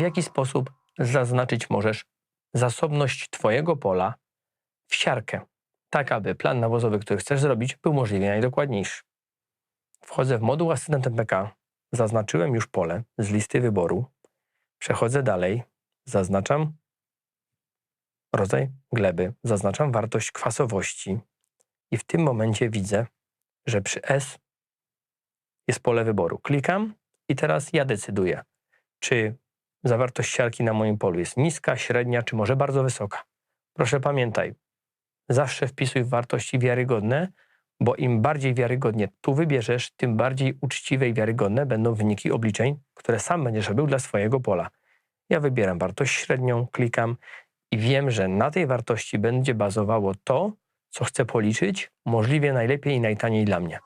w jaki sposób zaznaczyć możesz zasobność Twojego pola w siarkę, tak aby plan nawozowy, który chcesz zrobić, był możliwie najdokładniejszy. Wchodzę w moduł asystent MPK, zaznaczyłem już pole z listy wyboru, przechodzę dalej, zaznaczam rodzaj gleby, zaznaczam wartość kwasowości. I w tym momencie widzę, że przy S jest pole wyboru. Klikam i teraz ja decyduję, czy zawartość siarki na moim polu jest niska, średnia, czy może bardzo wysoka. Proszę pamiętaj, zawsze wpisuj wartości wiarygodne, bo im bardziej wiarygodnie tu wybierzesz, tym bardziej uczciwe i wiarygodne będą wyniki obliczeń, które sam będziesz robił dla swojego pola. Ja wybieram wartość średnią, klikam i wiem, że na tej wartości będzie bazowało to, co chcę policzyć, możliwie najlepiej i najtaniej dla mnie.